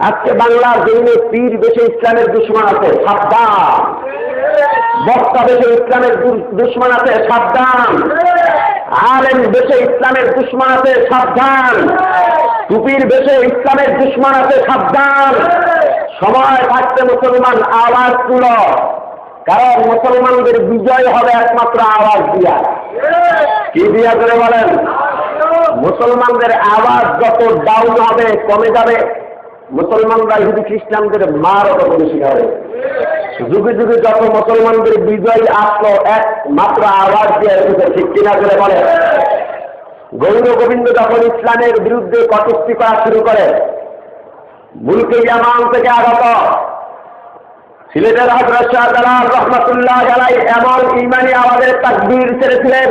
আজকে বাংলার জমিনে পীর দেশে ইসলামের দুশ্মন আছে, সাবধান। বক্তা দেশে ইসলামের দুশ্মন আছে, সাবধান। আলেম দেশে ইসলামের দুশ্মন আছে, সাবধান। টুপির দেশে ইসলামের দুশ্মন আছে, সাবধান। সময় থাকতে মুসলমান আওয়াজ তুল। কারণ মুসলমানদের বিজয় হবে একমাত্র আওয়াজ দিয়া। কি দিয়া করে বলেন? মুসলমানদের আওয়াজ যত ডাউন হবে, কমে যাবে। মুসলমানরা ইহুদি খ্রিস্টানদের মার হবে যুগে যুগে যত মুসলমানদের বিজয় আসলো একমাত্র আওয়াজ দিয়ে ঠিক কিনা করে বলে। গৌর গোবিন্দ যখন ইসলামের বিরুদ্ধে কটূক্তি করা শুরু করে, মুলকে জামান থেকে আগত, সিলেটের হজরত শাহজালাল রহমতুল্লাহ জালাই এমন ইমানি আওয়াজের তাকবীর ছেড়েছিলেন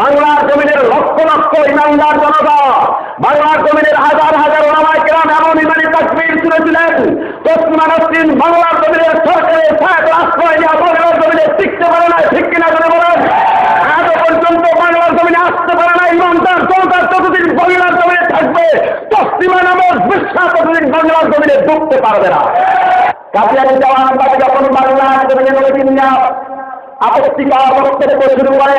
বাংলার জমিনের লক্ষ লক্ষ ইমানদার জনতা, বাংলার জমিনের হাজার হাজার ওলামায় কেরাম এমন ইমানি তাকবীর শুনেছিলেন পশ্চিমা নাসরিন বাংলার জমিনের সরকারের ছায়াত আশ্রয় বাংলার জমিনে টিকতে পারে না ঠিক কিনা করে বলেন? আজও পর্যন্ত বাংলার জমিনে আসতে পারে না ইমানদার জনতার যতদিন বাংলার জমিনে থাকবে পশ্চিমা নামক বিশ্বাস ততদিন বাংলার জমিনে ডুবতে পারবে না। কাজিয়ানি জওয়ান যখন বাংলার জমিনে নদীন আপত্তি করা বক্তব্য শুরু করে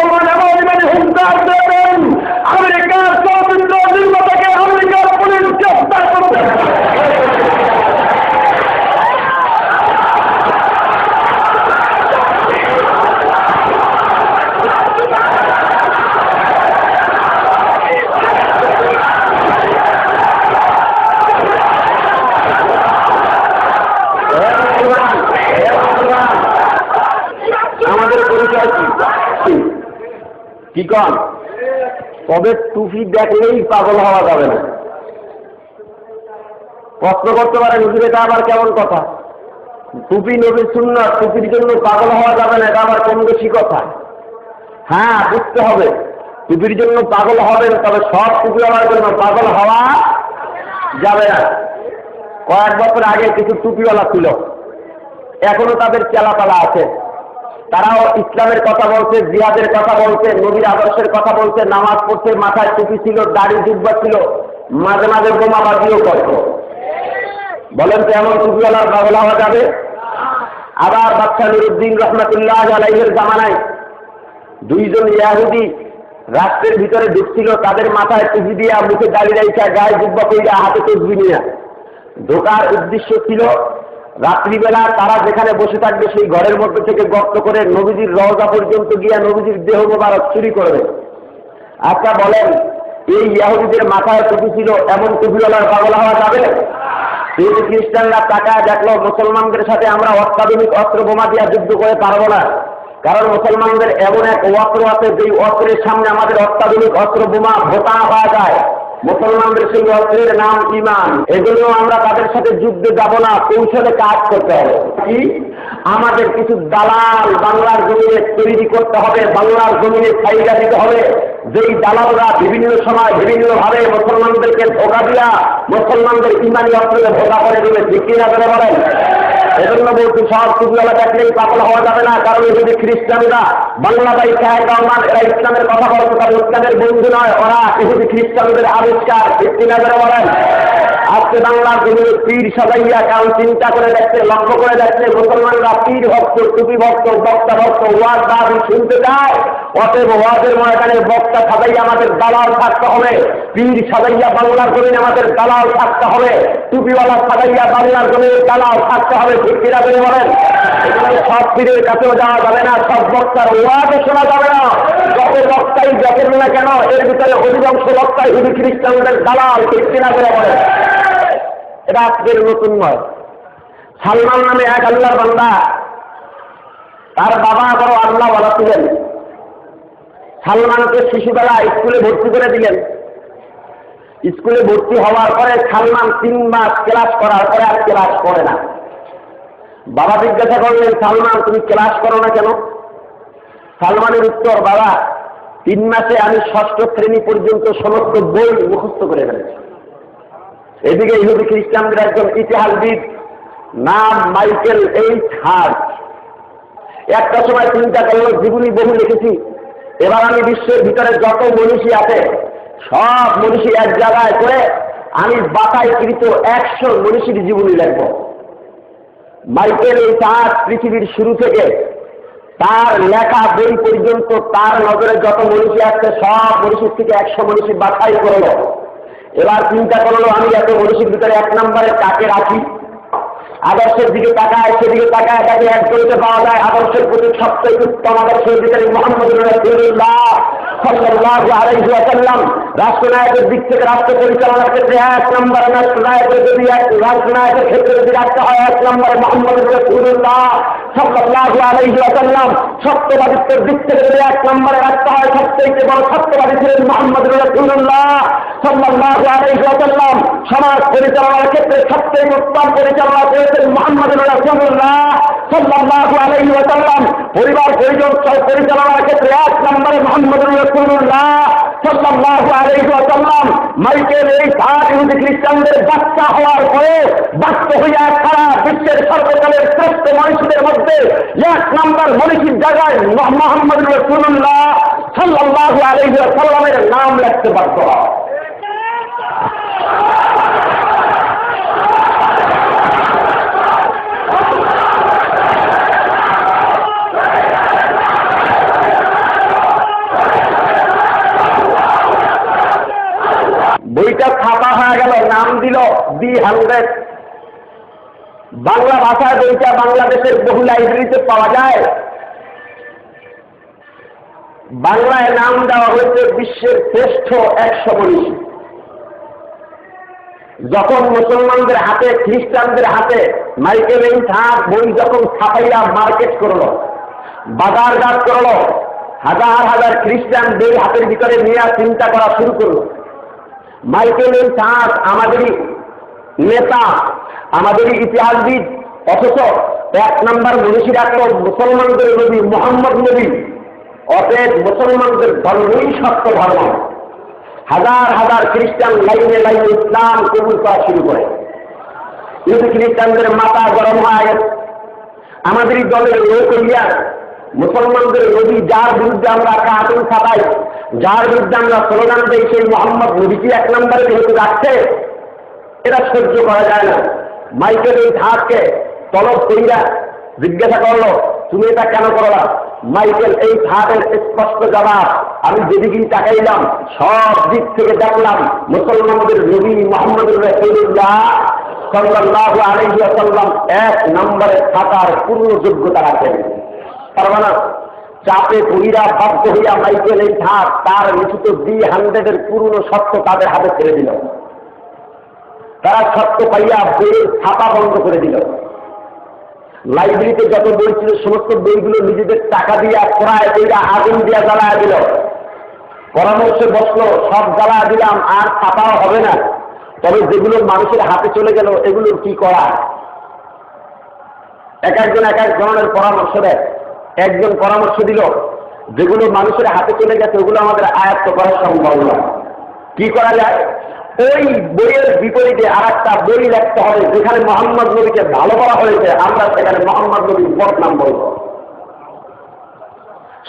মানে কন তবে টুপি দেখলেই পাগল হওয়া যাবে না। প্রশ্ন করতে পারে হুজুর এটা আবার কেমন কথা? টুপি নবীর শূন্য টুপির জন্য পাগল হওয়া যাবে না, এটা আবার কোন বেশি কথা? হ্যাঁ বুঝতে হবে। টুপির জন্য পাগল হবেন তবে সব টুপি হওয়ার জন্য পাগল হওয়া যাবে না। কয়েক বছর আগে কিছু টুপিওয়ালা ছিল, এখনও তাদের চেলাপালা আছে। তারাও ইসলামের কথা বলছে, জিহাদের কথা বলছে, নবীর আদর্শের কথা বলছে, নামাজ পড়ছে মাথায় টুপি ছিল, দাড়ি জুব্বা ছিল, মাঝে মাঝে বোমা বোমাবাজিও করত। বলেন তো এমন টুপিওয়ালার হওয়া যাবে? আবার বাচ্চা নুরুদ্দিন রহমতুল্লাহ আলাইহের জামানায় দুইজন ইয়াহুদি রাষ্ট্রের ভিতরে ঢুকছিল, তাদের মাথায় টুপি দিয়া মুখে দাড়ি রাইছা গায়ে জুব্বা কইরা হাতে তসবি নিয়ে। ঢোকার উদ্দেশ্য ছিল রাত্রিবেলা তারা যেখানে বসে থাকবে সেই ঘরের মধ্যে থেকে গর্ত করে নবীজির রওজা পর্যন্ত গিয়া নবীজির দেহ মোবারক চুরি করবে। আচ্ছা বলেন, এই ইয়াহুদিদের মাথায় টুপি ছিল এমন টুপিওয়ালার পাগল হওয়া যাবে? এই খ্রিস্টানরা টাকা দেখল, মুসলমানদের সাথে আমরা অত্যাধুনিক অস্ত্র বোমা দিয়া যুদ্ধ করে পারব না। কারণ মুসলমানদের এমন এক অস্ত্র আছে, যেই অস্ত্রের সামনে আমাদের অত্যাধুনিক অস্ত্র বোমা ভোতা পাওয়া যায়। মুসলমানদের সেই অস্ত্রের নাম ইমান এজন্য আমরা তাদের সাথে যুদ্ধে যাব না, কৌশলে কাজ করতে হবে। কি? আমাদের কিছু দালাল বাংলার জমিনে তৈরি করতে হবে, বাংলার জমিনে ফাইদা দিতে হবে। যেই দালালরা বিভিন্ন সময় বিভিন্ন ভাবে মুসলমানদেরকে ধোকা দিয়া মুসলমানদের ইমানি অস্ত্রকে ধোকা করে দেবে, ঠিক কিনা করে বলেন? এজন্য বলছি, সব টুপিওয়ালা দেখলেই পাগল হওয়া যাবে না। কারণ যদি খ্রিস্টানরা বাংলা বা খায় রহমান এরা ইসলামের কথা বলতে পারে ইসলামের বন্ধু নয়, ওরা যদি খ্রিস্টানদের আবিষ্কার। বলেন। আজকে বাংলার জমিনে পীর সাজাইয়া কারণ চিন্তা করে দেখছে, লক্ষ্য করে দেখছে, মুসলমানরা পীর ভক্ত, টুপি ভক্ত, বক্তা ভক্ত, ওয়াজ দাবি শুনতে চায়। অতএব ওয়াজের ময়দানে বক্তা সাজাইয়া আমাদের দালাল থাকতে হবে। পীর সাজাইয়া বাংলার জমিনে আমাদের দালাল থাকতে হবে। টুপিওয়ালা সাজাইয়া বাংলার জমিনে দালাল থাকতে হবে। কিনা করে বলেন? সব পীরের কাছেও যাওয়া যাবে না, সব বক্তার ওয়াজও শোনা যাবে না। যত বক্তাই দেখেন না কেন, এর ভিতরে অধিকাংশ বক্তাই হিন্দু খ্রিস্টানদের দালাল, ঠিক কিনা করে বলেন? এটা আজকের নতুন নয়। সালমান নামে এক আল্লাহর বান্দা, তার বাবা বড় আল্লাহ বলা ছিলেন। সালমানকে শিশুবেলা স্কুলে ভর্তি করে দিলেন। স্কুলে ভর্তি হওয়ার পরে সালমান তিন মাস ক্লাস করার পরে আর ক্লাস করে না। বাবা জিজ্ঞাসা করলেন, সালমান, তুমি ক্লাস করো না কেন? সালমানের উত্তর, বাবা, তিন মাসে আমি ষষ্ঠ শ্রেণি পর্যন্ত সমস্ত বই মুখস্থ করে ফেলেছি। এদিকে ইহুদি খ্রিস্টানদের একজন ইতিহাসবিদ নাম মাইকেল এইচ হার্ট। একটা সময় চিন্তা করল জীবনী বহু লিখেছি। এবার আমি বিশ্বের ভিতরে যত মনীষী আছে, সব মনীষী এক জায়গায় করে আমি বাতাইকৃত একশো মনীষীর জীবনী লিখব। মাইকেল এই তার পৃথিবীর শুরু থেকে তার লেখা বই পর্যন্ত তার নজরে যত মনীষী আছে, সব মনীষীর থেকে একশো মনীষী বাছাই করল এবার চিন্তা করল আমি এত মনীষীর ভিতরে এক নম্বরে কাকে রাখি? আদর্শের দিকে তাকায়, সেদিকে তাকায় তাকে এক করতে পাওয়া যায়। আদর্শের প্রতি সবচেয়ে উত্তম আদর্শের ভিতরে মোহাম্মদ রসুল্লাহ ওয়াসাল্লাম। রাষ্ট্রনায়কের দিক থেকে রাষ্ট্র পরিচালনার ক্ষেত্রে এক নম্বর রাষ্ট্রনায়কের যদি এক রাষ্ট্রনায়কের ক্ষেত্রে যদি রাখতে হয়, এক নম্বরে মোহাম্মদ সাল্লাল্লাহু আলাইহি ওয়াসাল্লাম সত্যবাদিত্বের দিক থেকে যদি এক নম্বরে রাখতে হয় সবচেয়ে বড় সত্যবাদী ছিলেন মোহাম্মদ রসুল্লাহ সাল্লাল্লাহু আলাইহি ওয়াসাল্লাম। সমাজ পরিচালনার ক্ষেত্রে সবচেয়ে উত্তম পরিচালনা করেছেন মোহাম্মদ রসুল্লাহ সাল্লাল্লাহু আলাইহি ওয়াসাল্লাম। পরিবার পরিজন পরিচালনার ক্ষেত্রে এক নম্বরে মোহাম্মদ রসুল্লাহ মাইকেল এই সাত ইহুদি খ্রিস্টানদের বাচ্চা হওয়ার পরে বাচ্চা হইয়া সারা বিশ্বের সর্বকালের শ্রেষ্ঠ মানুষদের মধ্যে এক নম্বর মনীষীর জায়গায় মোহাম্মদ রসুল্লাহ সাল্লাহ আলাইহি সাল্লামের নাম লিখতে পারত বইটা ছাপা হয়ে গেল, নাম দিল বি হান্ড্রেড। বাংলা ভাষায় বইটা বাংলাদেশের বহু লাইব্রেরিতে পাওয়া যায়। বাংলায় নাম দেওয়া হয়েছে বিশ্বের শ্রেষ্ঠ একশো মনীষী যখন মুসলমানদের হাতে, খ্রিস্টানদের হাতে মাইকেল এই হাত বই যখন ছাপাইয়া মার্কেট করল, বাজারঘাট করল, হাজার হাজার খ্রিস্টান বই হাতের ভিতরে নিয়ে চিন্তা করা শুরু করল। মাইকেল এই চাঁদ আমাদেরই নেতা, আমাদেরই ইতিহাসবিদ, অথচ এক নম্বর মনীষী রাখল মুসলমানদের নবী, মোহাম্মদ নবী, অতএব মুসলমানদের ধর্মই সত্য ধর্ম। হাজার হাজার খ্রিস্টান লাইনে লাইনে ইসলাম কবুল করা শুরু করে। কিন্তু খ্রিস্টানদের মাথা গরম হয়ে, আমাদেরই দলের লোক হইয়া মুসলমানদের নবী যার বিরুদ্ধে আমরা কার্টুন ছাপাই, যার বিরুদ্ধে আমরা স্লোগান দিই, সেই মোহাম্মদ নবীকে এক নম্বরে যেহেতু রাখছে এটা সহ্য করা যায় না। মাইকেল এই ধারকে তলব কইরা জিজ্ঞাসা করল, তুমি এটা কেন করলা? মাইকেল এই ধারের স্পষ্ট জবাব, আমি যেদিকেই তাকাইলাম, সব দিক থেকে দেখলাম মুসলমানদের নবী মোহাম্মদ রসুল্লাহ সাল্লাহ আলহি আসাল্লাম এক নম্বরে থাকার পূর্ণ যোগ্যতা রাখেন। পারবে না চাপে পইরা বাধ্য হইয়া মাইকেল এই ধার, তার লিখিত বি হান্ড্রেডের পুরনো সত্য তাদের হাতে ছেড়ে দিল। তারা সত্য পাইয়া বইয়ের ছাপা বন্ধ করে দিল। লাইব্রেরিতে যত বই ছিল, সমস্ত বইগুলো নিজেদের টাকা দিয়া, ক্রয় দিয়া আগুন দিয়া জ্বালায় দিল। পরামর্শে বসল, সব জ্বালায় দিলাম, আর ছাপাও হবে না। তবে যেগুলো মানুষের হাতে চলে গেল, এগুলোর কি করা? এক একজন এক এক ধরনের পরামর্শ দেয়। একজন পরামর্শ দিল, যেগুলো মানুষের হাতে চলে গেছে, ওগুলো আমাদের আয়ত্ত করা সম্ভব নয় কি করা যায়? ওই বইয়ের বিপরীতে আর একটা বই লিখতে হবে, যেখানে মোহাম্মদ নবীকে ভালো করা হয়েছে। আমরা সেখানে মোহাম্মদ নবীর বদনাম বলব।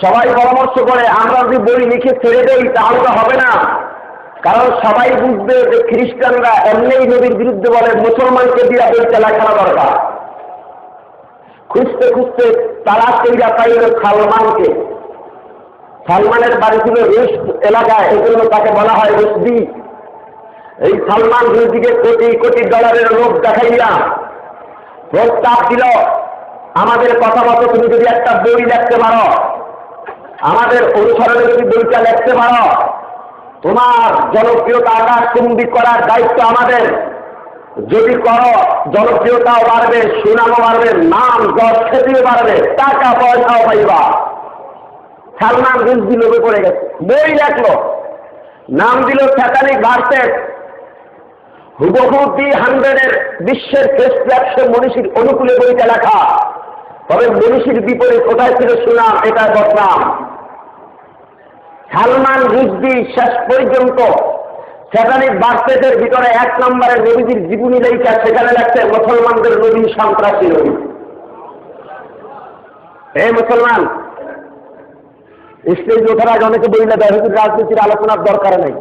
সবাই পরামর্শ করে, আমরা যদি বই লিখে ছেড়ে দেই, তাহলে হবে না। কারণ সবাই বুঝবে যে খ্রিস্টানরা এমনি নবীর বিরুদ্ধে বলে, মুসলমানকে দিয়ে বইটা লেখানো দরকার। খুঁজতে খুঁজতে তারা কইরা পাইল সালমানকে। সালমানের বাড়ি ছিল রুশ এলাকায়, এই জন্য তাকে বলা হয় রুশদি। এই সালমান রুশদিকে কোটি কোটি ডলারের লোক দেখাইয়া প্রস্তাব দিল, আমাদের কথা মতো তুমি যদি একটা বই লিখতে পারো, আমাদের অনুসরণে যদি বইটা লিখতে পারো, তোমার জনপ্রিয়তা আকাশ চুম্বি করার দায়িত্ব আমাদের। যদি করো, জনপ্রিয়তাও বাড়বে, সুনামও বাড়বে, নাম যশ খ্যাতিও বাড়বে, টাকা, পয়সাও পাইবা। সালমান রুশদি লোভে পড়ে গেছে। বই লেখলো। নাম দিল স্যাটানিক ভার্সেস। হুবহু বি হান্ড্রেডের বিশ্বের শ্রেষ্ঠ একশো মনীষীর অনুকূলে বইটা লেখা। তবে মনীষীর বিপরীত কোথায় ছিল সুনাম, এটা বদনাম। সালমান রুশদি শেষ পর্যন্ত স্যাটানিক বার্সেটের ভিতরে এক নম্বরের নবীজির জীবনী লেখা, সেখানে লাগছে মুসলমানদের নবী সন্ত্রাসী নবী। এই মুসলমান, স্টেজ ওঠার আগে অনেকে বললে হুজুর রাজনীতির আলোচনার দরকার নেই।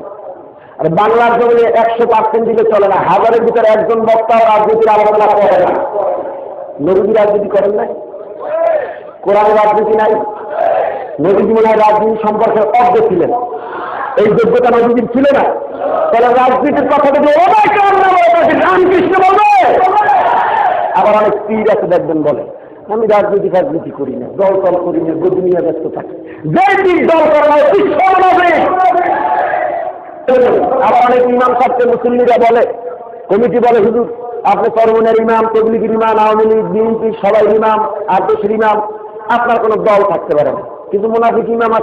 আর বাংলার জমিনে একশো পার্সেন্ট দিলে চলে না, হাজারের ভিতরে একজন বক্তাও রাজনীতির আলোচনা করে না। নবীজি রাজনীতি করেন নাই? কোরআন রাজনীতি নাই? নবীজি মনে হয় রাজনীতি সম্পর্কে অজ্ঞ ছিলেন। এই যোগ্যতা নবীজির ছিল না। তাহলে রাজনীতির কথা যদি না বলে রামকৃষ্ণ বলবে? আবার অনেক পীর আছে, দেখবেন বলে, আমি রাজনীতি রাজনীতি করি না, দল টল করি না, গদি নিয়ে ব্যস্ত থাকি। যে দল করা আবার অনেক ইমাম সাহেবকে মুসল্লিরা বলে, কমিটি বলে, হুজুর, আপনি সরমনের ইমাম, তবলিগির ইমাম, আওয়ামী লীগ, বিএনপি, সবাই ইমাম আদর্শের ইমাম, আপনার কোনো দল থাকতে পারে না। কিন্তু মুনাফিক ইমাম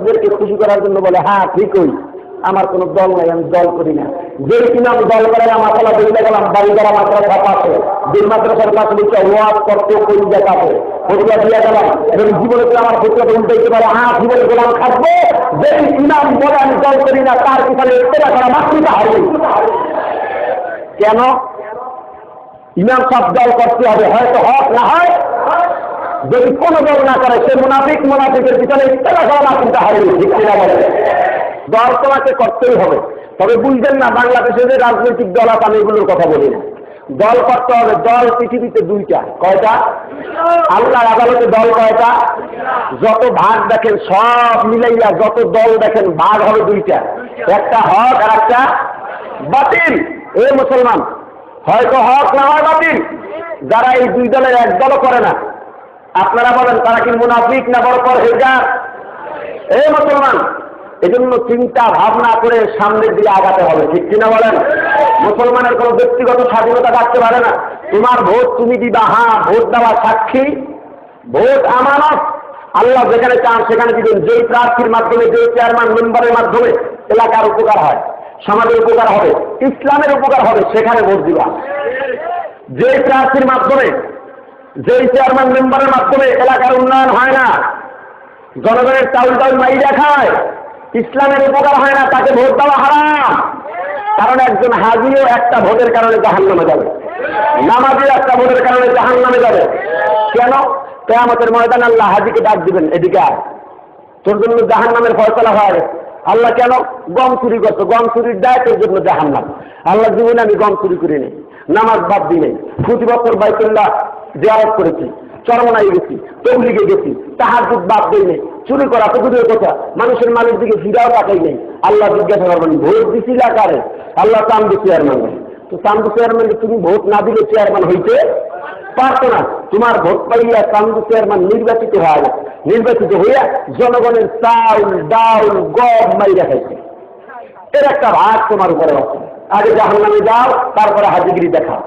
ওদেরকে খুশি করার জন্য বলে হ্যাঁ ঠিকই। আমার কোনো দল নাই, আমি দল করি না। যে ইমাম দল করে না মাথালা বেরিয়ে গেলাম, বাড়ি যারা মাদ্রাসা পাশে। দুই মাদ্রাসার পাশে দিচ্ছে ওয়াজ করতে করি দেখাতে ফটুয়া দিয়ে গেলাম। এবং জীবনে তো আমার ফটুয়াটা উল্টাইতে পারে হ্যাঁ জীবনে গোলাম থাকব যে ইমাম বলে, আমি দল করি না, তার পিছনে ইত্তেরা করা মাতৃকা হবে কেন? ইমাম সব দল করতে হবে, হয়তো হক না হয় যদি কোনো দল না করে, সে মুনাফিক মুনাফিকের পিছনে হবে ঠিক বলে দল তোমাকে করতেই হবে। তবে বুঝবেন না, বাংলাদেশে যে রাজনৈতিক দল আমি এগুলোর কথা বলি না। দল করতে হবে, দল পৃথিবীতে দুইটা। কয়টা? আল্লাহ আদালতে দল কয়টা? যত ভাগ দেখেন, সব মিলাইয়া যত দল দেখেন, ভাগ হবে দুইটা। একটা হক আর একটা বাতিল। এ মুসলমান, হয়তো হক না হয় বাতিল। যারা এই দুই দলের এক দলও করে না আপনারা বলেন, তারা কি মুনাফিক না বড় পর হেজার এ মুসলমান, এজন্য চিন্তা ভাবনা করে সামনের দিকে আগাতে হবে, ঠিক কিনা বলেন? মুসলমানের কোনো ব্যক্তিগত স্বাধীনতা থাকতে পারে না। তোমার ভোট তুমি দিবা হ্যাঁ ভোট দেওয়া সাক্ষী, ভোট আমানত। আল্লাহ যেখানে চান সেখানে দিবেন। যেই প্রার্থীর মাধ্যমে, যেই চেয়ারম্যান মেম্বারের মাধ্যমে এলাকার উপকার হয়, সমাজের উপকার হবে, ইসলামের উপকার হবে, সেখানে ভোট দিবা। যেই প্রার্থীর মাধ্যমে যেই চেয়ারম্যান মেম্বারের মাধ্যমে এলাকার উন্নয়ন হয় না, জনগণের চাউল টাউল মাই দেখায় ইসলামের উপকার হয় না, তাকে ভোট দেওয়া হারাম। কারণ একজন হাজিও একটা ভোটের কারণে জাহান নামে যাবে। নামাজিও একটা ভোটের কারণে জাহান নামে যাবে। কেন? কেয়ামতের ময়দান আল্লাহ হাজিকে ডাক দিবেন, এদিকে আর তোর জন্য জাহান নামের ফয়সলা হয়। আল্লাহ কেন? গম চুরি করছ। গম চুরির দায় তোর জন্য জাহান নাম আল্লাহ জীবনে আমি গম চুরি করি নেই নামাজ বাদ দিই নেই। প্রতি বছর বাইতুল্লাহ জিয়ারত করেছি চরমনাই গেছি, তবলিগে গেছি তাহার দুধ বাদ দেই নেই, চুরি করা তো কথা, মানুষের মালের দিকে ফিরাও তাকাই নেই। আল্লাহ জিজ্ঞাসা করবেন, ভোট দিছিল কারে? আল্লাহ চান্দু চেয়ারম্যান তো চান্দু চেয়ারম্যান তুমি ভোট না দিলে চেয়ারম্যান হইতে পারতো না। তোমার ভোট পাইয়া চান্দু চেয়ারম্যান নির্বাচিত হয়ে নির্বাচিত হইয়া জনগণের চাউল, ডাউল, গম মাই দেখাইছে এর একটা ভাগ তোমার উপরে আছে। আগে জাহান্নামে যাও, তারপরে হাজিগিরি দেখাও।